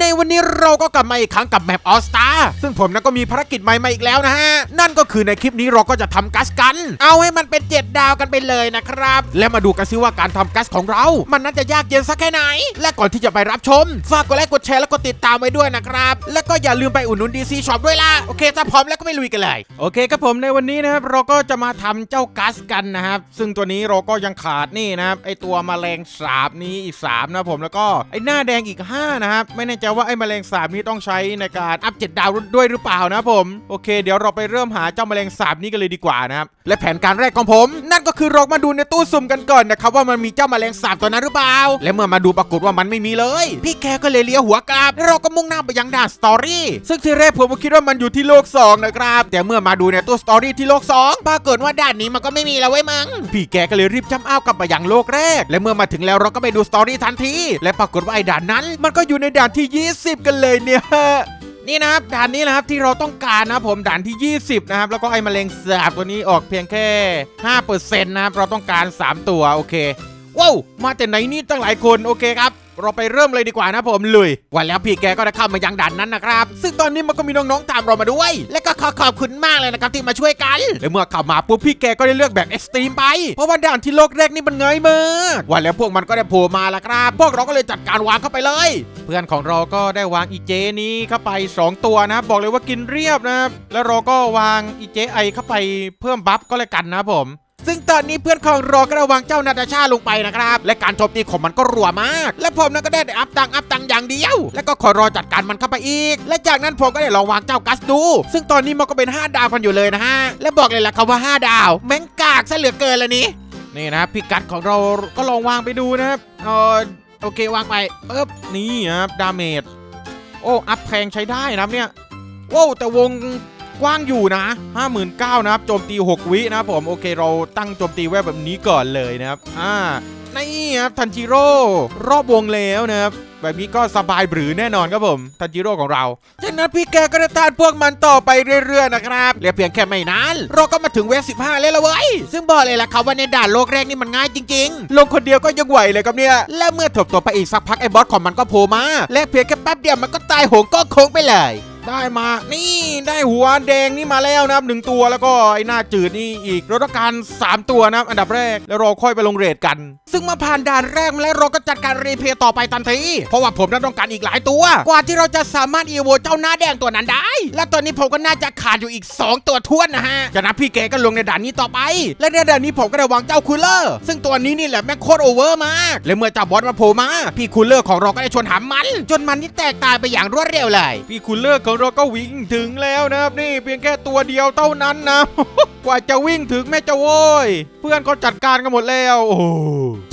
ในวันนี้เราก็กลับมาอีกครั้งกับแมปออสตาซึ่งผมนั้นก็มีภารกิจใหม่มาอีกแล้วนะฮะ นั่นก็คือในคลิปนี้เราก็จะทำกัสกัน เอาให้มันเป็น7ดดาวกันไปเลยนะครับ และมาดูกันซิว่าการทำกัสของเรา มันน่าจะยากเย็นสักแค่ไหน และก่อนที่จะไปรับชม ฝากกดไลค์กดแชร์แล้วก็ติดตามไว้ด้วยนะครับ แล้วก็อย่าลืมไปอุดหนุนดีซีช็อปด้วยล่ะ โอเค ถ้าพร้อมแล้วก็ไปลุยกันเลย โอเคครับผมในวันนี้นะครับเราก็จะมาทำเจ้ากัสกันนะครับ ซึ่งตัวนี้เราก็ยังขาดนี่นะครับไอตัวแมลงสาบนี้อีก3นะครับผมแล้วก็ไอหน้าแดงอีก5นะครับแน่ใจว่าไอ้แมลงสาบนี้ต้องใช้ในการอัพเจ็ดดาวด้วยหรือเปล่านะผมโอเค เดี๋ยวเราไปเริ่มหาเจ้าแมลงสาบนี้กันเลยดีกว่านะครับและแผนการแรกของผม นั่นก็คือเรามาดูในตู้สุ่มกันก่อนนะครับว่ามันมีเจ้าแมลงสาบตัวนั้นหรือเปล่า และเมื่อมาดูปรากฏว่ามันไม่มีเลย พี่แกก็เลยเลี้ยวหัวกลับแล้วเราก็มุ่งหน้าไปยังด่านสตอรี่ซึ่งทีแรกผมก็คิดว่ามันอยู่ที่โลกสองนะครับ แต่เมื่อมาดูในตู้สตอรี่ที่โลกสองปรากฏว่าด่านนี้มันก็ไม่มีแล้วเว้ยมึงพี่แกก็เลยรีบจำอ้าวกลับไปยังโลกแรก และเมื่อมาถึงแล้วเราก็ไปดูสตอรี่ทันทีและปรากฏว่าไอ้ด่านนั้น มันก็อยู่ในด่านที่ 20 กันเลยเนี่ยนี่นะครับด่านนี้นะครับที่เราต้องการนะผมด่านที่ 20 นะครับ แล้วก็ไอ้มะเร็งสาบตัวนี้ออกเพียงแค่ 5%นะครับ เราต้องการ 3 ตัวโอเคว้าวมาแต่ไหนนี่ตั้งหลายคนโอเคครับ เราไปเริ่มเลยดีกว่านะผมลุยวันแล้วพี่แกก็ได้เข้ามายังด่านนั้นนะครับ ซึ่งตอนนี้มันก็มีน้องๆตามเรามาด้วย และก็ขอขอบคุณมากเลยนะครับที่มาช่วยกัน และเมื่อเข้ามาปุ๊บพี่แกก็ได้เลือกแบบเอ็กซ์ตรีมไป เพราะว่าด่านที่โลกแรกนี่มันง่ายมากวันแล้วพวกมันก็ได้โผล่มาแล้วครับ พวกเราก็เลยจัดการวางเข้าไปเลย เพื่อนของเราก็ได้วางอีเจนี้เข้าไป 2 ตัวนะ บอกเลยว่ากินเรียบนะครับแล้วเราก็วางอีเจไอเข้าไปเพิ่มบัฟก็เลยกันนะผม ซึ่งตอนนี้เพื่อนของราก็ระวังเจ้านาตาชาลงไปนะครับ และการโจมตีของมันก็รัวมาก และผมนั้นก็ได้แต่อัพตังอัพตังอย่างเดียว แล้วก็ขอรอจัดการมันเข้าไปอีก และจากนั้นผมก็ได้ลองวางเจ้ากัสดู ซึ่งตอนนี้มันก็เป็น 5 ดาวกันอยู่เลยนะฮะ และบอกเลยล่ะครับว่า 5 ดาว แม่งกากซะเหลือเกินเลยนี่นี่นะพิกัดของเราก็ลองวางไปดูนะครับเออโอเควางไปเอ๊บนี่ครับดาเมจโอ้อัพแพงใช้ได้นะครับเนี่ยโว้แต่วง กว้างอยู่นะ 59,000นะครับโจมตี 6 วินะครับผมโอเคเราตั้งโจมตีไว้แบบนี้ก่อนเลยนะครับอ่านี่ครับทันจิโร่รอบวงแล้วนะครับแบบนี้ก็สบายหรือแน่นอนครับผมทันจิโร่ของเราจากนั้นพี่แกก็ได้ต้านพวกมันต่อไปเรื่อยๆนะครับเหลือเพียงแค่ไม่นานเราก็มาถึงเวฟ15แล้วละเว้ยซึ่งบอกเลยล่ะครับว่าในด่านโลกแรกนี่มันง่ายจริงๆ ลงคนเดียวก็ยังไหวเลยครับเนี่ย และเมื่อถบตัวไปอีกสักพักไอ้บอสของมันก็โผล่มา และเพียงแค่แป๊บเดียวมันก็ตายโหงก็โค้งไปเลย ได้มานี่ได้หัวแดงนี่มาแล้วนะครับหนึ่งตัวแล้วก็ไอ้หน้าจืดนี่อีกเราต้องการ 3 ตัวนะครับอันดับแรกแล้วเราค่อยไปลงเรทกัน ซึ่งมาผ่านด่านแรกมาแล้วเราก็จัดการรีเพย์ต่อไปทันทีเพราะว่าผมนั้นต้องการอีกหลายตัว กว่าที่เราจะสามารถอีโวเจ้าหน้าแดงตัวนั้นได้ และตอนนี้ผมก็น่าจะขาดอยู่อีก 2 ตัวท้วนนะฮะจากนั้นพี่เกก็ลงในด่านนี้ต่อไป และในด่านนี้ผมก็ได้วางเจ้าคูลเลอร์ ซึ่งตัวนี้นี่แหละแม่งโคตรโอเวอร์มากและเมื่อเจ้าบอสมาโผล่มาพี่คูลเลอร์ของเราก็ได้ชนหามัน จนมันนี่แตกตายไปอย่างรวดเร็วเลยพี่คูลเลอร์ของเราก็วิ่งถึงแล้วนะครับนี่เพียงแค่ตัวเดียวเท่านั้นนะ กว่าจะวิ่งถึงแม่เจ้าโว้ยเพื่อนเขาจัดการกันหมดแล้วโอ้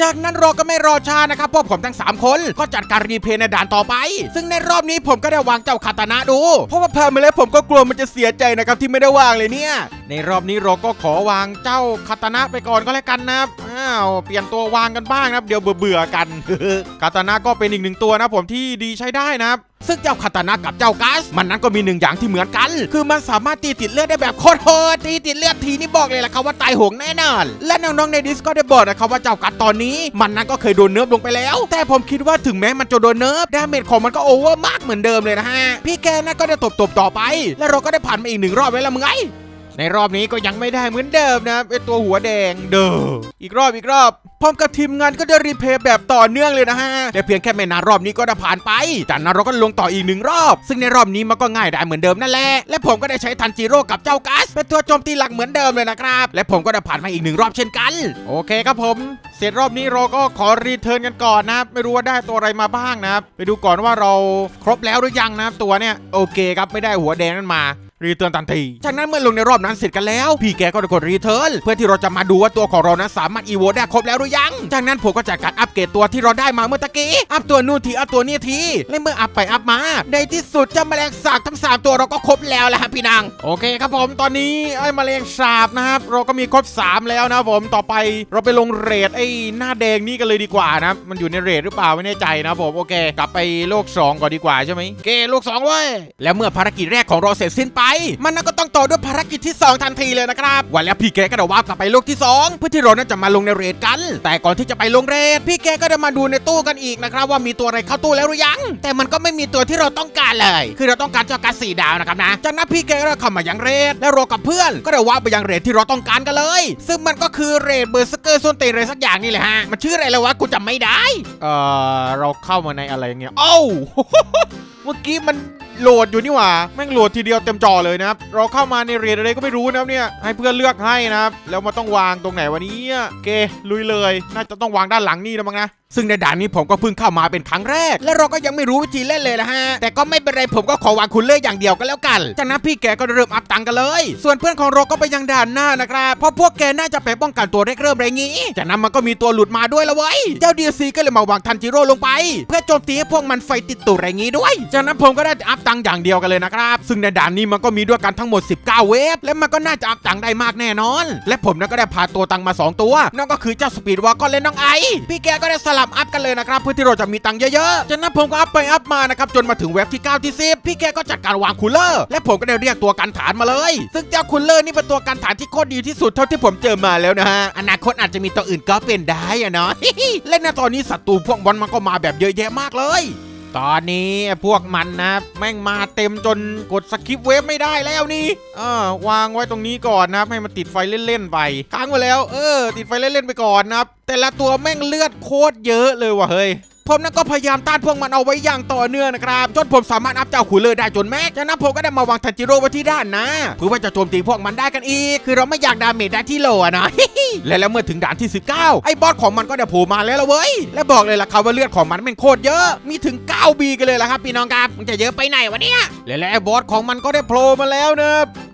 จากนั้นเราก็ไม่รอช้านะครับพวกผมทั้ง 3 คนก็จัดการรีเพย์ในด่านต่อไป ซึ่งในรอบนี้ผมก็ได้วางเจ้าคาตานะดู เพราะว่าผ่ามาแล้วผมก็กลัวมันจะเสียใจนะครับที่ไม่ได้วางเลยเนี่ย ในรอบนี้เราก็ขอวางเจ้าคาตานะไปก่อนก็แล้วกันนะครับอ้าวเปลี่ยนตัววางกันบ้างนะครับเดี๋ยวเบื่อๆกันคาตานะก็เป็นอีกหนึ่งตัวนะผมที่ดีใช้ได้นะครับ ซึ่งเจ้าคาตานะกับเจ้ากัส มันนั้นก็มีหนึ่งอย่างที่เหมือนกัน คือมันสามารถตีติดเลือดได้แบบโคตรโหดตีติดเลือดทีนี่บอกเลยล่ะครับว่าตายหงแน่นอน และน้องๆในดิสก็ได้บอกนะครับว่าเจ้ากัสตอนนี้ มันนั้นก็เคยโดนเนิร์ฟลงไปแล้ว แต่ผมคิดว่าถึงแม้มันจะโดนเนิร์ฟดาเมจของมันก็โอเวอร์มากเหมือนเดิมเลยนะฮะพี่แกนั่นก็ได้ตบๆต่อไป และเราก็ได้ผ่านมาอีกหนึ่งรอบแล้วละมึงไง ในรอบนี้ก็ยังไม่ได้เหมือนเดิมนะไอตัวหัวแดงเด้ออีกรอบอีกรอบพร้อมกับทีมงานก็จะรีเพย์แบบต่อเนื่องเลยนะฮะแต่เพียงแค่ไม่นานรอบนี้ก็ได้ผ่านไปจากนั้นเราก็ลงต่ออีกหนึ่งรอบ ซึ่งในรอบนี้มันก็ง่ายได้เหมือนเดิมนั่นแหละและผมก็ได้ใช้ทันจิโร่กับเจ้ากัสเป็นตัวโจมตีหลักเหมือนเดิมเลยนะครับและผมก็ได้ผ่านมาอีกหนึ่งรอบเช่นกัน โอเคครับผม เสร็จรอบนี้เราก็ขอรีเทิร์นกันก่อนนะไม่รู้ว่าได้ตัวอะไรมาบ้างนะไปดูก่อนว่าเราครบแล้วหรือยังนะตัวเนี้ยโอเคครับไม่ได้หัวแดงนั้นมา รีเทิร์นทันที จากนั้นเมื่อลงในรอบนั้นเสร็จกันแล้ว พี่แกก็ได้กดรีเทิร์นเพื่อที่เราจะมาดูว่าตัวของเรานั้นสามารถอีโวได้ครบแล้วหรือยัง จากนั้นผมก็จัดการอัปเกรดตัวที่เราได้มาเมื่อตะกี้ อัพตัวนู่นทีอัพตัวนี่ทีและเมื่ออัพไปอัพมา ในที่สุดเจ้าแมลงสาบทั้งสามตัวเราก็ครบแล้วแหละพี่นางโอเคครับผมตอนนี้ไอ้แมลงสาบนะครับเราก็มีครบ 3 แล้วนะผมต่อไปเราไปลงเรทไอ้หน้าแดงนี่กันเลยดีกว่านะมันอยู่ในเรทหรือเปล่าไม่แน่ใจนะผมโอเค กลับไปโลก 2 ก่อนดีกว่าใช่ไหมโอเคโลก2เว้ยแล้วเมื่อภารกิจแรกของเราเสร็จสิ้นไปมันนั่นก็ต้องต่อด้วยภารกิจที่ 2 ทันทีเลยนะครับวันแล้วพี่แกก็เดาว่ากลับไปโลกที่ 2 เพื่อที่เราจะมาลงในเรดกัน แต่ก่อนที่จะไปลงเรดพี่แกก็ได้มาดูในตู้กันอีกนะครับว่ามีตัวอะไรเข้าตู้แล้วหรือยัง แต่มันก็ไม่มีตัวที่เราต้องการเลย คือเราต้องการเจ้าการดสี่ดาวนะครับนะจากนั้นพี่แกก็เข้ามายังเรดและรอกับเพื่อน ก็ได้วาไปยังเรดที่เราต้องการกันเลย ซึ่งมันก็คือเรดเบอร์สเกอร์ส้นเตนอะไรสักอย่างนี่แหละฮะมันชื่ออะไรแล้ววะกูจำไม่ได้ เออเราเข้ามาในอะไรเงี้ยเอ้าเมื่อกี้มันโหลดอยู่นี่หว่าแม่งโหลดทีเดียวเต็มจอเลยนะครับเราเข้ามาในเรียนอะไรก็ไม่รู้นะครับเนี่ยให้เพื่อนเลือกให้นะครับแล้วมาต้องวางตรงไหนวันนี้โอเคลุยเลย น่าจะต้องวางด้านหลังนี่นะมั้งนะ ซึ่งในด่านนี้ผมก็เพิ่งเข้ามาเป็นครั้งแรก และเราก็ยังไม่รู้วิธีเล่นเลยนะฮะ แต่ก็ไม่เป็นไรผมก็ขอวางคุณเล่ยอย่างเดียวก็แล้วกัน จากนั้นพี่แกก็เริ่มอัพตังกันเลย ส่วนเพื่อนของเราก็ไปยังด่านหน้านะครับเพราะพวกแกน่าจะไปป้องกันตัวเร่เริ่มอะไรงี้ จากนั้นมันก็มีตัวหลุดมาด้วยละเว้ยเจ้าดีซีก็เลยมาวางทันจิโร่ลงไป เพื่อโจมตีให้พวกมันไฟติดตัวอะไรงี้ด้วย จากนั้นผมก็ได้อัพตังอย่างเดียวกันเลยนะครับซึ่งในด่านนี้มันก็มีด้วยกันทั้งหมด 19 เวฟและมันก็น่าจะอัพตังได้มากแน่นอน และผมนั้นก็ได้พาตัวตังมา 2 ตัวนั่นก็คือเจ้าสปีดวอลก็และน้องไอพี่แกก็ได้สลับอัพกันเลยนะครับเพื่อที่เราจะมีตังค์เยอะๆจากนั้นผมก็อัพไปอัพมานะครับจนมาถึงเว็บที่9ที่10พี่แกก็จัดการวางคูลเลอร์และผมก็ได้เรียกตัวกันฐานมาเลย ซึ่งเจ้าคูลเลอร์นี่เป็นตัวกันฐานที่โคตรดีที่สุดเท่าที่ผมเจอมาแล้วนะฮะอนาคตอาจจะมีตัวอื่นก็เป็นได้อะเนาะและในตอนนี้ศัตรูพวกบอลมันก็มาแบบเยอะแยะมากเลย ตอนนี้พวกมันนะแม่งมาเต็มจนกดสกิปเวฟไม่ได้แล้วนี่เออวางไว้ตรงนี้ก่อนนะครับให้มันติดไฟเล่นๆไปค้างไว้แล้ว เออ ติดไฟเล่นๆไปก่อนนะครับ แต่ละตัวแม่งเลือดโคตรเยอะเลยว่ะเฮ้ย ผมนั้นก็พยายามต้านพวกมันเอาไว้อย่างต่อเนื่องนะครับจนผมสามารถอัพเจ้าขุนเลอร์ได้จนแม็กจากนั้นผมก็ได้มาวางทันจิโร่ไว้ที่ด้านนะเพื่อว่าจะโจมตีพวกมันได้กันอีก คือเราไม่อยากดาเมจได้ที่โลนะ และแล้วเมื่อถึงด่านที่ 19 ไอ้บอสของมันก็ได้โผล่มาแล้วละเว้ย และบอกเลยล่ะครับว่าเลือดของมันเป็นโคตรเยอะ มีถึง 9 บีกันเลยล่ะครับพี่น้องครับ มันจะเยอะไปไหนวะเนี่ย และแล้วไอ้บอสของมันก็ได้โผล่มาแล้วนะ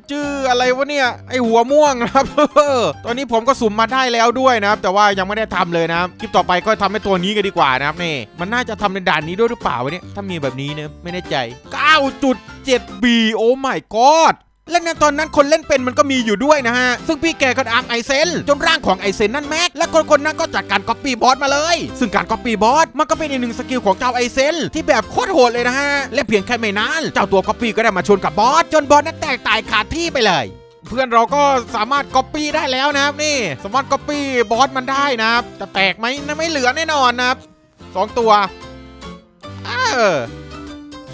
ชื่ออะไรวะเนี่ยไอหัวม่วงนะครับ ตอนนี้ผมก็สุ่มมาได้แล้วด้วยนะครับ แต่ว่ายังไม่ได้ทำเลยนะครับคลิปต่อไปก็ทำให้ตัวนี้กันดีกว่านะครับนี่มันน่าจะทำในด่านนี้ด้วยหรือเปล่าวะเนี่ยถ้ามีแบบนี้นะไม่แน่ใจ 9.7B โอ้ my god และในตอนนั้นคนเล่นเป็นมันก็มีอยู่ด้วยนะฮะ ซึ่งพี่แกก็อัพไอเซนจนร่างของไอเซนนั่นแม็กและคนคนๆนั้นก็จัดการก๊อปปี้บอสมาเลย ซึ่งการก๊อปปี้บอสมันก็เป็นอีกหนึ่งสกิลของเจ้าไอเซนที่แบบโคตรโหดเลยนะฮะ และเพียงแค่ไม่นานเจ้าตัวก๊อปปี้ก็ได้มาชนกับบอสจนบอสนั้นแตกตายขาดที่ไปเลยเพื่อนเราก็สามารถก๊อปปี้ได้แล้วนะครับนี่ สามารถก๊อปปี้บอสมันได้นะครับแต่แตกไหมนะไม่เหลือแน่นอนนะครับสองตัวเออ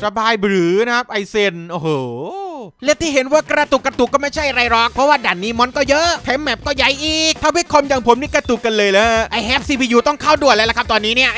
สบายบรือนะครับไอเซนโอ้โห และที่เห็นว่ากระตุกกระตุกก็ไม่ใช่ไรหรอก เพราะว่าด่านนี้มอนก็เยอะแถมแมปก็ใหญ่อีกถ้าพี่คอมอย่างผมนี่กระตุกกันเลยละไอแฮปซีพียูต้องเข้าด่วนเลยละครับตอนนี้เนี่ย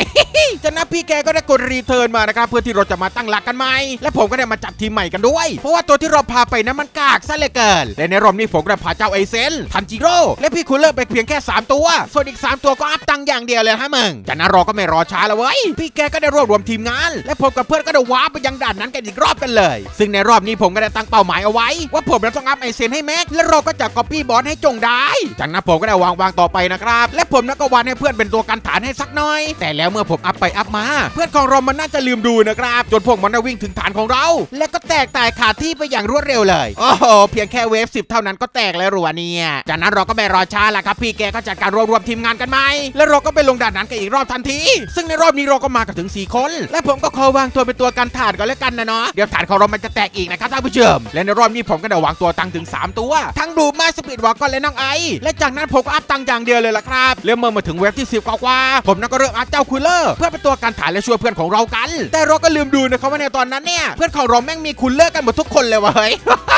จากนั้นพี่แกก็ได้กดรีเทิร์นมานะครับเพื่อที่เราจะมาตั้งหลักกันใหม่และผมก็ได้มาจัดทีมใหม่กันด้วย เพราะว่าตัวที่เราพาไปนั้นมันกากซะเหลือเกินและในรอบนี้ผมก็ได้พาเจ้าไอเซนทันจิโร่และพี่คูลเลอร์ไปเพียงแค่ 3 ตัว ส่วนอีก 3 ตัวก็อัพตังอย่างเดียวเลยฮะมึงจากนั้นเราก็ไม่รอช้าแล้วเว้ยพี่แกก็ได้รวบรวมทีมงาน และผมกับเพื่อนก็ได้ว้าร์ปไปยังด่านนั้นกันอีกรอบกันเลย ซึ่งในรอบนี้ผมก็ได้ตั้งเป้าหมายเอาไว้ ว่าผมจะต้องอัพไอเซนให้แม็กและเราก็จะก๊อปปี้บอสให้จงได้ จากนั้นผมก็ได้วางวางต่อไปนะครับ และผมนก็วางให้เพื่อนเป็นตัวกันฐานให้สักหน่อย แต่แล้วเมื่อผมอัพไปอัพมา เพื่อนของเรามันน่าจะลืมดูนะครับจนพวกมันได้วิ่งถึงฐานของเรา และก็แตกตายขาดที่ไปอย่างรวดเร็วเลยโอ้โหเพียงแค่เวฟสิบเท่านั้นก็แตกแล้วหรัวเนี่ยจากนั้นเราก็ไม่รอช้าละครับพี่แกก็จัดการรวบรวมทีมงานกันไหมแล้วเราก็ไปลงด่านนั้นกันอีกรอบทันที ซึ่งในรอบนี้เราก็มากันถึง 4 คน และผมก็ขอวางตัวเป็นตัวกันฐานก่อนแล้วกันนะเนาะเดี๋ยวฐานของเรามันจะแตกอีกนะครับท่านผู้ชมและในรอบนี้ผมก็ได้วางตัวตังถึง 3 ตัว ทั้งดูมาสปีดวอลก็และน้องไอ และจากนั้นผมก็อัพตังอย่างเดียวเลยล่ะครับแล้วเมื่อมาถึงเว็บที่ 10 กว่าๆผมนั้นก็เริ่มอัพเจ้าคูลเลอร์เพื่อเป็นตัวกันฐานและช่วยเพื่อนของเรากัน แต่เราก็ลืมดูนะครับว่าในตอนนั้นเนี่ยเพื่อนของเราแม่งมีคูลเลอร์กันหมดทุกคนเลยเว้ย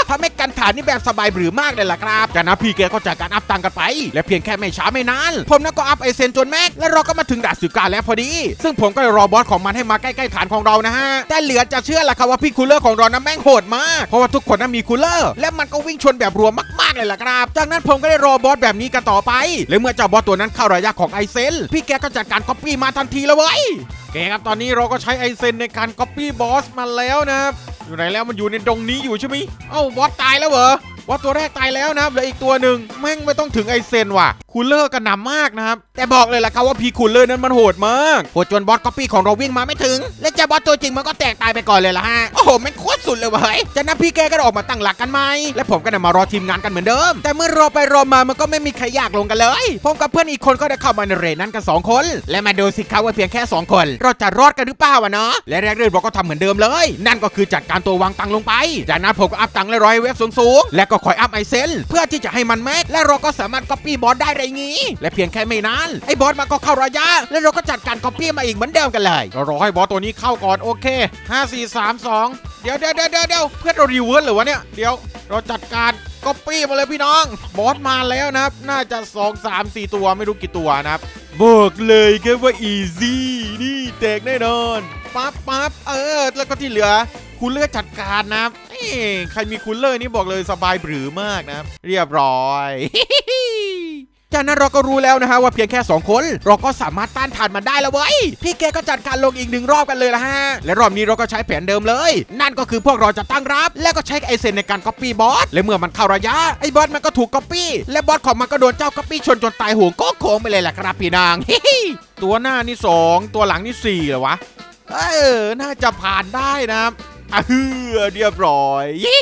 ทำให้กันฐานนี่แบบสบายหรือมากเลยล่ะครับจากนั้นพี่แกก็จัดการอัพตังกันไป และเพียงแค่ไม่ช้าไม่นานผมนั้นก็อัพไอเซนจนแม็กและเราก็มาถึงด่านสิการแล้วพอดี ซึ่งผมก็รอบอสของมันให้มาใกล้ๆฐานของเรานะฮะแต่เหลือจะเชื่อล่ะครับว่าพี่คูลเลอร์ของเรานั้นแม่งโหดมากเพราะว่าทุกคนนั้นมีคูลเลอร์ และมันก็วิ่งชนแบบรวมมากๆเลยล่ะครับ จากนั้นผมก็ได้รอบอสแบบนี้กันต่อไป และเมื่อเจ้าบอสตัวนั้นเข้าระยะของไอเซนพี่แกก็จัดการก๊อปปี้มาทันทีเลยเว้ยแกครับตอนนี้เราก็ใช้ไอเซนในการคัปปี้บอสมาแล้วนะครับอยู่ไหนแล้วมันอยู่ในดงนี้อยู่ใช่ไหมเอ้าบอสตายแล้วเหรอ ว่าตัวแรกตายแล้วนะครับเหลืออีกตัวหนึ่งแม่งไม่ต้องถึงไอเซนว่ะคูลเลอร์กระหนำมากนะครับ แต่บอกเลยล่ะครับว่าพีคูลเลอร์นั้นมันโหดมากโหดจนบอสก๊อปปี้ของเราวิ่งมาไม่ถึง และเจ้าบอสตัวจริงมันก็แตกตายไปก่อนเลยล่ะฮะโอ้โหม่งโคตรสุดเลยเว้ยจากนั้นพี่แกก็ออกมาตั้งหลักกันไหมและผมก็ได้มารอทีมงานกันเหมือนเดิม แต่เมื่อรอไปรอมามันก็ไม่มีใครอยากลงกันเลยผมกับเพื่อนอีกคนก็ได้เข้ามาในเรทนั้นกันสองคน และมาดูสิครับว่าเพียงแค่สองคน เราจะรอดกันหรือเปล่าวะเนาะและแรกเริ่มเราก็ทำเหมือนเดิมเลย นั่นก็คือจัดการตัววางตังลงไป จากนั้นผมก็อัพตังและร้อยเว็บสูงๆและก็คอยอัพไอเซนเพื่อที่จะให้มันแม็กและเราก็สามารถก๊อปปี้บอสได้ไรงี้ และเพียงแค่ไม่นานไอ้บอสมันก็เข้าระยะ และเราก็จัดการก๊อปปี้มาอีกเหมือนเดิมกันเลยเรารอให้บอสตัวนี้เข้าก่อนโอเค 5 4 3 2เดี๋ยวเดี๋ยวเดี๋ยวเดี๋ยวเดี๋ยวเพื่อนเรารีเวิร์สหรือวะเนี่ยเดี๋ยวเราจัดการก๊อปปี้มาเลยพี่น้อง บอสมาแล้วนะครับ น่าจะ 2 3 4 ตัวไม่รู้กี่ตัวนะครับบอกเลยแค่ว่าอีซี่นี่แตกแน่นอนปั๊บปั๊บเออแล้วก็ที่เหลือคูลเลือร์จัดการนะครับ ใครมีคูลเลอร์นี่บอกเลยสบายหรือมากนะ เรียบร้อยจากนั้นเราก็รู้แล้วนะฮะว่าเพียงแค่ 2 คน เราก็สามารถต้านทานมันได้แล้วเว้ยพี่แกก็จัดการลงอีกหนึ่งรอบกันเลยละฮะ และรอบนี้เราก็ใช้แผนเดิมเลย นั่นก็คือพวกเราจะตั้งรับ แล้วก็ใช้ไอเซนในการก๊อปปี้บอสและเมื่อมันเข้าระยะไอ้บอสมันก็ถูกก๊อปปี้และบอสของมันก็โดนเจ้าก๊อปปี้ชนจนตายโหงโก้โค้งไปเลยแหละครับพี่นางตัวหน้านี่สองตัวหลังนี่สี่เหรอวะเออน่าจะผ่านได้นะ อะฮือเรียบร้อยยี่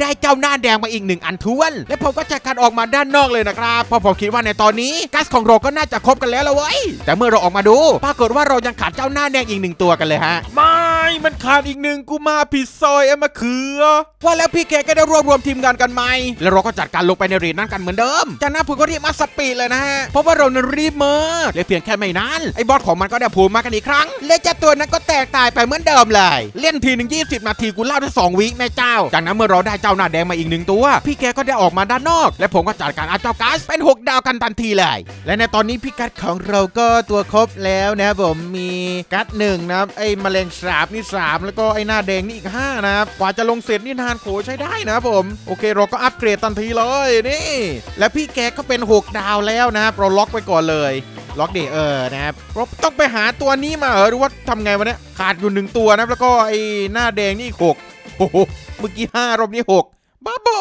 ได้เจ้าหน้าแดงมาอีกหนึ่งอันทวน และผมก็จัดการออกมาด้านนอกเลยนะครับเพราะผมคิดว่าในตอนนี้ก๊าซของเราก็น่าจะครบกันแล้วละเว้ยแต่เมื่อเราออกมาดู ปรากฏว่าเรายังขาดเจ้าหน้าแดงอีกหนึ่งตัวกันเลยฮะไม่มันขาดอีกหนึ่งกูมาผิดซอยเอ็มะเขือว่าแล้วพี่แกก็ได้รวบรวมทีมงานกันใหม่แล้วเราก็จัดการลงไปในเรียนนั้นกันเหมือนเดิมจากนั้นผมก็รีบมาสปีดเลยนะฮะเพราะว่าเรานั้นรีบมากและเพียงแค่ไม่นานไอ้บอสของมันก็ได้โผูมากันอีกครั้ง และเจ้าตัวนั้นก็แตกตายไปเหมือนเดิมเลย เล่นทีหนึ่งยี่สิบนาทีกูเล่าได้สองวิแม่เจ้า จากนั้นเมื่อเราได้เจ้าหน้าแดงมาอีกหนึ่งตัว พี่แกก็ได้ออกมาด้านนอก และผมก็จัดการอาเจ้ากัสเป็นหกดาวกันทันทีเลย และในตอนนี้พี่กัสของเราก็ตัวครบแล้วนะครับผมมีกัสหนึ่งนะครับไอ้แมลงสาบนี่สามแล้วก็ไอ้หน้าแดงนี่อีกห้านะครับกว่าจะลงเสร็จนี่นานโขใช้ได้นะครับผม โอเค เราก็อัปเกรดทันทีเลยนี่ และพี่แกก็เป็น 6 ดาวแล้วนะครับเราล็อกไปก่อนเลยล็อกเดเออนะครับเราต้องไปหาตัวนี้มาเหรอหรือว่าทำไงวะเนี่ยขาดอยู่หนึ่งตัวนะแล้วก็ไอ้หน้าแดงนี่หก โอ้โหเมื่อกี้ห้ารอบนี้หกบ้าบอ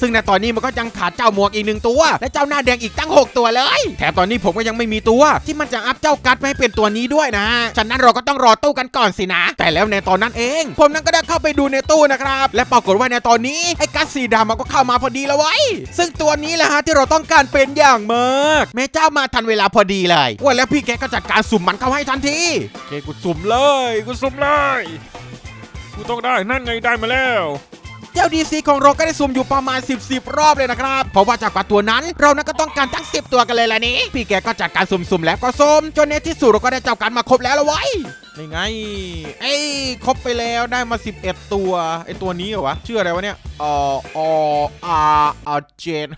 ซึ่งในตอนนี้มันก็ยังขาดเจ้าหมวกอีกหนึ่งตัว และเจ้าหน้าแดงอีกตั้ง 6 ตัวเลย แถมตอนนี้ผมก็ยังไม่มีตัว ที่มันจะอัพเจ้ากัดไมาให้เป็นตัวนี้ด้วยนะ ฉะนั้นเราก็ต้องรอตู้กันก่อนสินะ แต่แล้วในตอนนั้นเอง ผมนั้นก็ได้เข้าไปดูในตู้นะครับ และปรากฏว่าในตอนนี้ไอ้กัดสีดำมันก็เข้ามาพอดีแล้วไว้ ซึ่งตัวนี้แหละฮะที่เราต้องการเป็นอย่างมากแม่เจ้ามาทันเวลาพอดีเลยว่าแล้วพี่แกก็จัดการสุ่มมันเข้าให้ทันทีโอเคกูสุ่มเลย กูสุ่มเลย กูต้องได้นั่นไงได้มาแล้ว เจ้าดีซีของเราก็ได้ซุ่มอยู่ประมาณ 10 10 รอบเลยนะครับ เพราะว่าจากกว่าตัวนั้นเรานั้นก็ต้องการทั้ง 10 ตัวกันเลยล่ะนี่พี่แกก็จัดการสุ่มๆแล้วก็ส้มจนในที่สุดเราก็ได้เจ้ากันมาครบแล้วละไว้ยนี่ไง เอ้ยครบไปแล้วได้มา 11 ตัวไอตัวนี้เหรอวะชื่ออะไรวะเนี่ยอออาอาเจน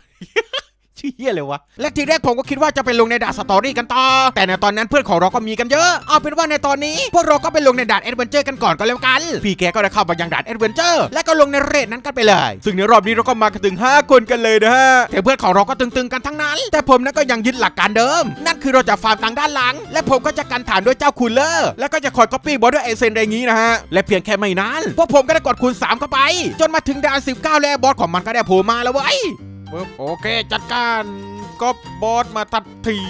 ชื่อเฮียเลยวะ และทีแรกผมก็คิดว่าจะไปลงในด่านสตอรี่กันต่อ แต่ในตอนนั้นเพื่อนของเราก็มีกันเยอะ เอาเป็นว่าในตอนนี้ พวกเราก็ไปลงในด่านแอดเวนเจอร์กันก่อนก็แล้วกัน พี่แกก็ได้เข้าไปยังด่านแอดเวนเจอร์และก็ลงในเรทนั้นกันไปเลย ซึ่งในรอบนี้เราก็มากันถึง 5 คนกันเลยนะฮะ แต่เพื่อนของเราก็ตึงๆกันทั้งนั้น แต่ผมนั้นก็ยังยึดหลักการเดิม นั่นคือเราจะฟาร์มทางด้านหลัง และผมก็จะกันฐานด้วยเจ้าคูลเลอร์ แล้วก็จะคอยก๊อปปี้บอสด้วยไอเซนอะไรอย่างงี้นะฮะ และเพียงแค่ไม่นานพวกผมก็ได้กดคูณ3เข้าไป จนมาถึงด่าน19 แล้วบอสของมันก็ได้โผล่มาแล้วเว้ย ปึ๊บโอเคจัดการก็บอสมาทันที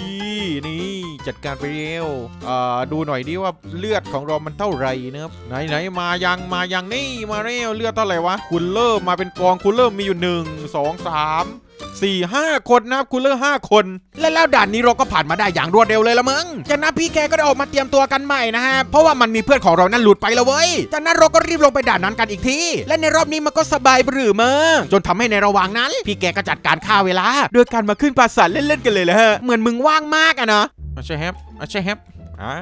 นี่จัดการไปเร็วเอ่อดูหน่อยดิว่าเลือดของเรามันเท่าไหร่นะครับไหนไหนมายังมายังนี่มาเร็วเลือดเท่าไหร่วะคุณเริ่มมาเป็นกองคุณเริ่มมีอยู่หนึ่งสองสาม 3 4 5คนนะครับคุณเริ่ม5คน และแล้วด่านนี้เราก็ผ่านมาได้อย่างรวดเร็วเลยละมึงจากนั้นพี่แกก็ได้ออกมาเตรียมตัวกันใหม่นะฮะ เพราะว่ามันมีเพื่อนของเรานั้นหลุดไปแล้วเว้ย จากนั้นเราก็รีบลงไปด่านนั้นกันอีกที และในรอบนี้มันก็สบายหรือมาจนทำให้ในระหว่างนั้น พี่แกก็จัดการฆ่าเวลา โดยการมาขึ้นปราสาทเล่นๆกันเลยแหละฮะ เหมือนมึงว่างมากอะเนาะอาเชแฮปอาเชแฮปอ่า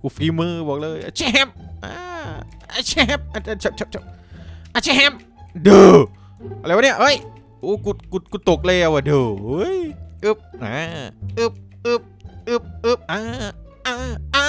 กูฝีมือบอกเลยอาเชแฮปอ่าอาเชแฮปอาเชแฮปอาเชแฮปเด้ออะไรวะเนี่ยเฮ้ย โอ้กูกูกูตกแล้วอะเด้อเฮ้ยอึบอ่าอึบอึบอึบอึบอ่าอ่าอ่า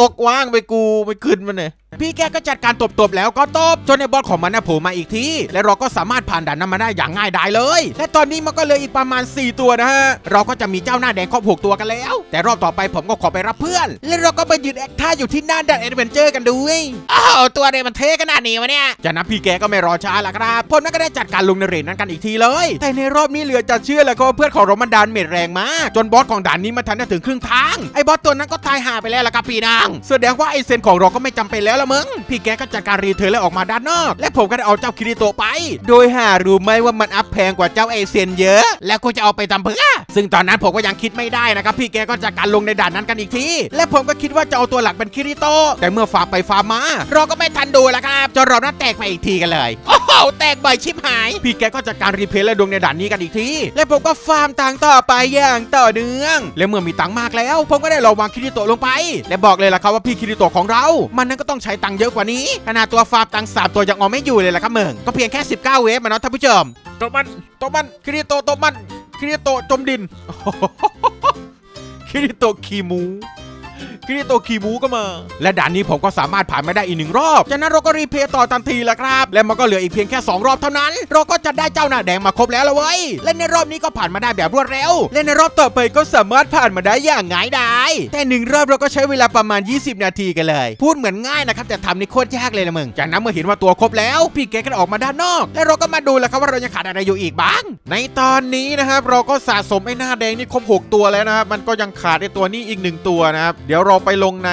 ตกว่างไปกูไม่ขึ้นมันเนี่ยพี่แกก็จัดการตบๆแล้วก็ตบจนในบอสของมันนะโผล่มาอีกทีและเราก็สามารถผ่านด่านนั้นมาได้อย่างง่ายดายเลย และตอนนี้มันก็เลยอีกประมาณ 4 ตัวนะฮะเราก็จะมีเจ้าหน้าแดงครบ6ตัวกันแล้ว แต่รอบต่อไปผมก็ขอไปรับเพื่อน และเราก็ไปยืนแอคท่าอยู่ที่หน้าด่านแอดเวนเจอร์กันด้วยอ้าวตัวเรมันเท่ขนาดนี้วะเนี่ยจากนั้นพี่แกก็ไม่รอช้าละครับผมนั่นก็ได้จัดการลงในเรทนั้นกันอีกทีเลย แต่ในรอบนี้เหลือจะเชื่อแล้วก็เพื่อนของเรามันดันเม็ดแรงมากจนบอสของด่านนี้มาทันได้ถึงครึ่งทางไอ้บอสตัวนั้นก็ตายห่าไปแล้วละครับพี่นางแสดงว่าไอ้เซนของเราก็ไม่จำเป็นแล้วละมึง พี่แกก็จัดการรีเทิร์นแล้วออกมาด้านนอก และผมก็ได้เอาเจ้าคิริโตไป โดยหารู้ไหมว่ามันอัพแพงกว่าเจ้าเอเซนเยอะ แล้วกูจะเอาไปทำเพื่อซึ่งตอนนั้นผมก็ยังคิดไม่ได้นะครับ พี่แกก็จัดการลงในด่านนั้นกันอีกที และผมก็คิดว่าจะเอาตัวหลักเป็นคิริโตแต่เมื่อฟาร์มไปฟาร์มมาเราก็ไม่ นดูแล้วครับจนเรานั้นแตกไปอีกทีกันเลย โอ้โห แตกบ่อยชิบหาย พี่แกก็จัดการรีเพลย์และดวงในด่านนี้กันอีกที และผมก็ฟาร์มตังค์ต่อไปอย่างต่อเนื่อง และเมื่อมีตังค์มากแล้ว ผมก็ได้ลองวางคิริโตะลงไป และบอกเลยล่ะครับว่าพี่คิริโตะของเรา มันนั้นก็ต้องใช้ตังค์เยอะกว่านี้ขนาดตัวฟาร์มตังค์สามตัวยังเอาไม่อยู่เลยล่ะครับมึงก็เพียงแค่ 19 เวฟมาเนาะท่านผู้ชมตัวมันโตะมันคิริโตะโตะมันคิริโตะจมดินคิริโตะขี่หมู คิริโตะขี่หมูก็มา และด่านนี้ผมก็สามารถผ่านไมาได้อีกหนึ่งรอบ จากนั้นเราก็รีเพย์ต่อทันทีละครับ และมันก็เหลืออีกเพียงแค่ 2 รอบเท่านั้น เราก็จะได้เจ้าหน้าแดงมาครบแล้วละเว้ย และในรอบนี้ก็ผ่านมาได้แบบรวดเร็ว และในรอบต่อไปก็สามารถผ่านมาได้อย่างง่ายดายแต่หนึ่งรอบเราก็ใช้เวลาประมาณ 20 นาทีกันเลย พูดเหมือนง่ายนะครับแต่ทำนี่โคตรยากเลยละมึง จากนั้นเมื่อเห็นว่าตัวครบแล้ว พี่แกก็ออกมาด้านนอก และเราก็มาดูแล้วครับว่าเรายังขาดอะไรอยู่อีกบ้าง ในตอนนี้นะครับเราก็สะสมไอ้หน้าแดงนี่ครบ 6 ตัวแล้วนะครับมันก็ยังขาดไอ้ตัวนี้อีกหนึ่งตัวนะครับเดี๋ยวเราไปลงใน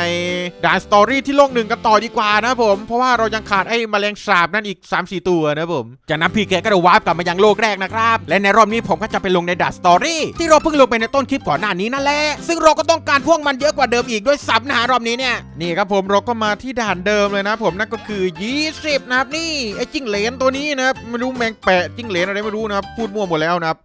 ด่านสตอรี่ที่โลกหนึ่งกันต่อดีกว่านะผม เพราะว่าเรายังขาดไอ้แมลงสาบนั่นอีก 3-4 ตัวนะผมจากนั้นพี่แกก็ได้วาร์ปกลับมายังโลกแรกนะครับ และในรอบนี้ผมก็จะไปลงในด่านสตอรี่ที่เราเพิ่งลงไปในต้นคลิปก่อนหน้านี้นั่นแหละซึ่งเราก็ต้องการพวกมันเยอะกว่าเดิมอีกด้วยซ้ำนะฮะรอบนี้เนี่ยนี่ครับผมเราก็มาที่ด่านเดิมเลยนะผมนั่นก็คือ 20 นะครับนี่ไอ้จิ้งเหลนตัวนี้นะครับไม่รู้แมงแปะจิ้งเหลนอะไรไม่รู้นะครับพูดมั่วหมดแล้วนะครับ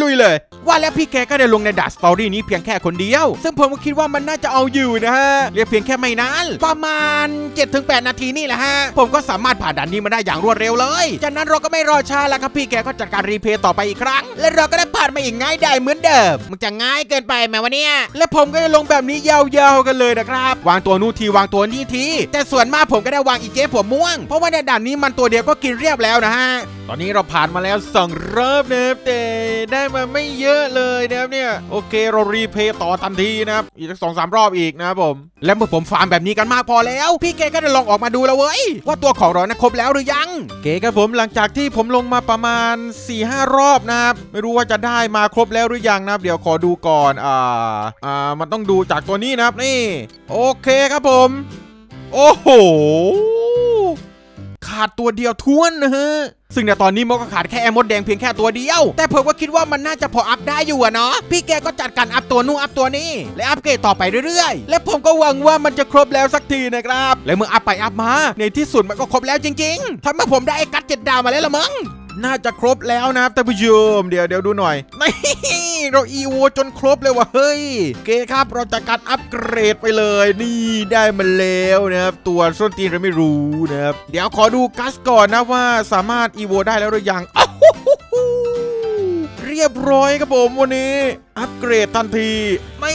ลุยเลย ว่าแล้วพี่แกก็ได้ลงในดัสตอรี่นี้เพียงแค่คนเดียว ซึ่งผมก็คิดว่ามันน่าจะเอาอยู่นะฮะเรียกเพียงแค่ไม่นานประมาณ 7-8 นาทีนี่แหละฮะ ผมก็สามารถผ่านด่านนี้มาได้อย่างรวดเร็วเลย จากนั้นเราก็ไม่รอช้าแล้วครับพี่แกก็จัดการรีเพย์ต่อไปอีกครั้ง และเราก็ได้ผ่านมาอีกง่ายไดายเหมือนเดิมมันจะง่ายเกินไปไหมวะเนี่ยและผมก็ได้ลงแบบนี้ยาวๆกันเลยนะครับ วางตัวนู้นทีวางตัวนี้ที แต่ส่วนมากผมก็ได้วางอีเจ๊ผมม่วงเพราะว่าในด่านนี้มันตัวเดียวก็กินเรียบแล้วนะฮะตอนนี้เราผ่านมาแล้วสองรอบนะครับแต่ได้มาไม่เยอะเลยนะครับเนี่ยโอเคเรารีเพย์ต่อทันทีนะครับอีกสักสองสามรอบอีกนะครับผม และเมื่อผมฟาร์มแบบนี้กันมากพอแล้ว พี่เกก็ได้ลองออกมาดูแล้วเว้ยว่าตัวของเรานะครบแล้วหรือยัง เกครับผมหลังจากที่ผมลงมาประมาณ4ี่ห้ารอบนะครับไม่รู้ว่าจะได้มาครบแล้วหรือยังนะครับเดี๋ยวขอดูก่อนอ่าอ่ามันต้องดูจากตัวนี้นะครับนี่ โอเคครับผม โอ้โห ขาดตัวเดียวท้วนนะฮะซึ่งในตอนนี้มันก็ขาดแค่แอมมดแดงเพียงแค่ตัวเดียว แต่ผมก็คิดว่ามันน่าจะพออัพได้อยู่อะเนาะพี่แกก็จัดการอัพตัวนู่นอัพตัวนี้ และอัพเกรดต่อไปเรื่อยๆ และผมก็หวังว่ามันจะครบแล้วสักทีนะครับ และเมื่ออัพไปอัพมา ในที่สุดมันก็ครบแล้วจริง ๆทำให้ผมได้ไอ้กัดเจ็ดดาวมาแล้วละมั้ง น่าจะครบแล้วนะครับท่านผู้ชมเดี๋ยวเดี๋ยวดูหน่อยนี่เราอีโวจนครบเลยว่ะเฮ้ยเกครับเราจะการอัปเกรดไปเลย นี่ได้มาแล้วนะครับตัวส้นตีนเราไม่รู้นะครับเดี๋ยวขอดูกัสก่อนนะว่าสามารถอีโวได้แล้วหรือยังอ้าวหูหูหูเรียบร้อยครับผมวันนี้ อัปเกรดทันทีไม่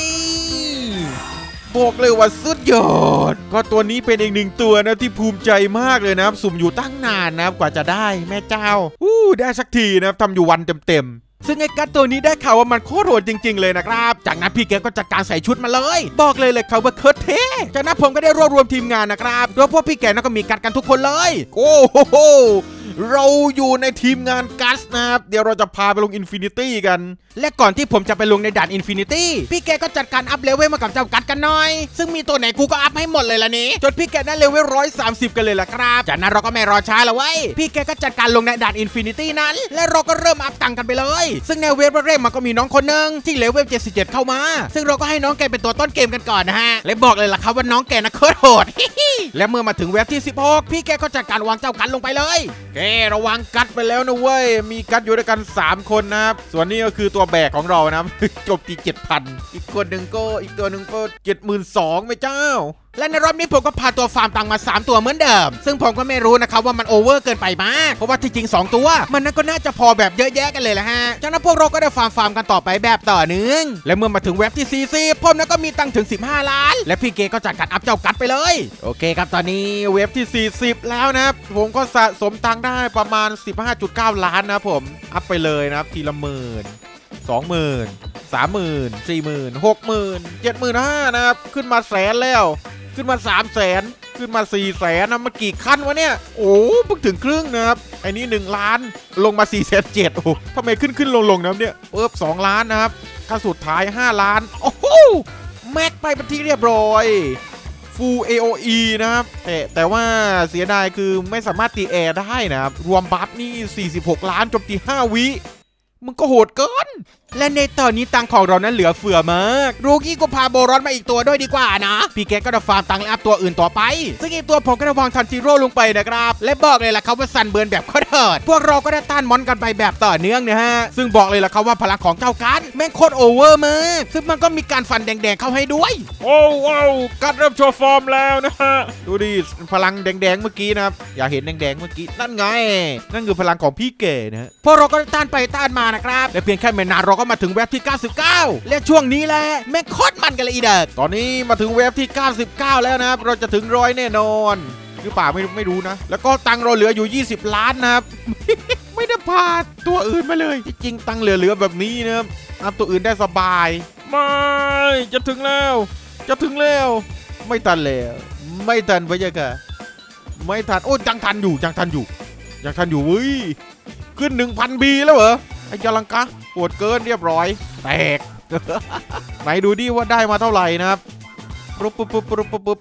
บอกเลยว่าสุดยอด ก็ตัวนี้เป็นอีกหนึ่งตัวนะที่ภูมิใจมากเลยนะครับ สุ่มอยู่ตั้งนานนะครับกว่าจะได้แม่เจ้า อู้ได้สักทีนะครับทำอยู่วันเต็มๆซึ่งไอ้กัดตัวนี้ได้ข่าวว่ามันโคตรโหดจริง ๆ เลยนะครับ จากนั้นพี่แกก็จัดการใส่ชุดมาเลย บอกเลยเลยครับว่าโคตรเทจากนั้นผมก็ได้รวบรวมทีมงานนะครับโดยพวกพี่แกนั่นก็มีกัดกันทุกคนเลย โอ้โห เราอยู่ในทีมงานกัสนะครับ เดี๋ยวเราจะพาไปลงอินฟินิตี้กัน และก่อนที่ผมจะไปลงในด่านอินฟินิตี้พี่แกก็จัดการอัพเลเวลมากับเจ้ากัดกันหน่อย ซึ่งมีตัวไหนกูก็อัพให้หมดเลยล่ะนี้จนพี่แกได้เลเวลร้อยสามสิบกันเลยล่ะครับ จากนั้นเราก็ไม่รอช้าแล้วเว้ยพี่แกก็จัดการลงในด่านอินฟินิตี้นั้น และเราก็เริ่มอัพตังกันไปเลย ซึ่งในเว็บแรกๆมันก็มีน้องคนหนึ่งที่เลเวล77เจ็ดเข้ามา ซึ่งเราก็ให้น้องแกเป็นตัวต้นเกมกันก่อนนะฮะและบอกเลยล่ะครับว่าน้องแกนะโคตรโหดและเมื่อมาถึงเว็บที่ 16 พี่แกก็จัดการวางเจ้ากันลงไปเลย แกเระวังกัดไปแล้วนะเว้ย มีกัดอยู่ด้วยกัน 3 คนนะครับ ส่วนนี้ก็คือตัวแบกของเรานะครับจบที่7,000 อีกคนหนึ่งก็อีกตัวหนึ่งก็ 72,000ไหมเจ้าและในรอบนี้ผมก็พาตัวฟาร์มตังมา 3 ตัวเหมือนเดิม ซึ่งผมก็ไม่รู้นะครับว่ามันโอเวอร์เกินไปมาก เพราะว่าที่จริง 2 ตัว มันนั่นก็น่าจะพอแบบเยอะแยะกันเลยแหละฮะ จากนั้นพวกเราก็ได้ฟาร์มฟาร์มกันต่อไปแบบต่อเนื่อง และเมื่อมาถึงเว็บที่ 40ผมนั้นก็มีตังถึง 15 ล้าน และพี่เกก็จัดการอัพเจ้ากัดไปเลย โอเคครับตอนนี้เว็บที่ 40 แล้วนะครับผมก็สะสมตังได้ประมาณ 15.9 ล้านนะผม อัพไปเลยนะครับทีละหมื่น สองหมื่นสามหมื่นสี่หมื่นหกหมื่นเจ็ดหมื่นห้านะครับ ขึ้นมาแสนแล้ว ขึ้นมาสามแสนขึ้นมาสี่แสนนะมากี่ขั้นวะเนี่ย โอ้เพิ่งถึงครึ่งนะครับไอ้นี่หนึ่งล้านลงมา4ี่แสนเจ็ดโอ้ทำไมขึ้นขึ้นลงลงนะเนี่ยเอิบสองล้านนะครับขั้นสุดท้าย 5 ล้าน โอ้โหแม็กไปเป็นที่เรียบร้อยฟูล AOE นะครับแต่แต่ว่าเสียดายคือไม่สามารถตีแอร์ได้นะครับ รวมบัฟนี่ 46 ล้านจมตี 5 วิ มึงก็โหดเกิน และในตอนนี้ตังค์ของเรานั้นเหลือเฟือมาก รูกี้ก็พาโบรอนมาอีกตัวด้วยดีกว่านะ พี่แกก็จะฟาร์มตังค์และอัพตัวอื่นต่อไป ซึ่งอีกตัวผมก็จะวางทันจิโร่ลงไปนะครับ และบอกเลยล่ะครับว่าซันเบิร์นแบบโคตรเถิด พวกเราก็ได้ต้านมอนกันไปแบบต่อเนื่องนะฮะ ซึ่งบอกเลยล่ะครับว่าพลังของเจ้ากันแม่งโคตรโอเวอร์มาก ซึ่งมันก็มีการฟันแดงๆเข้าให้ด้วยโอ้ว้าวกัดเริ่มโชว์ฟอร์มแล้วนะฮะดูดิพลังแดงๆเมื่อกี้นะครับอย่าเห็นแดงๆเมื่อกี้นั่นไง นั่นคือพลังของพี่เก๋นะฮะพวกเราก็ต้านไปต้านมานะครับและเพียงแค่ไม่นานเราก็มาถึงเว็บที่ 99 และช่วงนี้แหละแม่งโคตรมันกันเลยอีเด็กตอนนี้มาถึงเว็บที่ 99 แล้วนะครับเราจะถึงร้อยแน่นอนหรือเปล่าไม่รู้ไม่รู้นะ แล้วก็ตังค์เราเหลืออยู่ 20 ล้านนะครับ ไม่ได้พาตัวอื่นมาเลยที่จริงตังค์เหลือๆแบบนี้นะครับอัพตัวอื่นได้สบาย ไม่ จะถึงแล้ว จะถึงแล้ว ไม่ทันแล้ว ไม่ทันพะยะค่ะไม่ทัน โอ้ยยังทันอยู่ยังทันอยู่ยังทันอยู่เว้ยขึ้น 1,000บีแล้วเหรอ ไอ้จลังกะปวดเกินเรียบร้อย แตก ไหนดูดิว่าได้มาเท่าไหร่นะครับปุ๊บปุ๊บปุ๊บปุ๊บปุ๊บ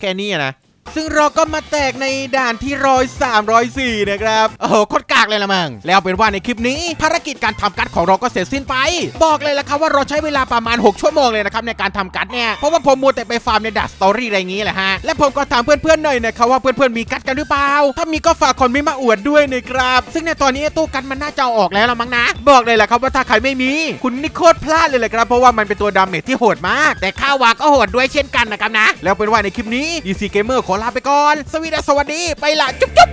แค่นี้นะ ซึ่งเราก็มาแตกในด่านที่ร้อยสามร้อยสี่นะครับโอ้โหโคตรกากเลยละมังแล้วเป็นว่าในคลิปนี้ภารกิจการทำกัดของเราก็เสร็จสิ้นไป บอกเลยละครับว่าเราใช้เวลาประมาณ 6 ชั่วโมงเลยนะครับในการทำกัดเนี่ยเพราะว่าผมมัวแต่ไปฟาร์มในดัสตอรี่อะไรอย่างงี้แหละฮะและผมก็ถามเพื่อนๆหน่อยนะครับว่าเพื่อนๆมีกัดกันหรือเปล่า ถ้ามีก็ฝากคอมเมนต์มาอวดด้วยนะครับซึ่งในตอนนี้ตู้กัดมันน่าจะเอาออกแล้วละมั้งนะ บอกเลยละครับว่าถ้าใครไม่มี คุณนี่โคตรพลาดเลยแหละครับเพราะว่ามันเป็นตัวดาเมจที่โหดมาก แต่ค่าวาก็โหดด้วยเช่นกันนะครับนะ แล้วเป็นว่าในคลิปนี้ DC Gamer ขอลาไปก่อน สวีดสสวัสดี ไปละจุ๊บจุ๊บ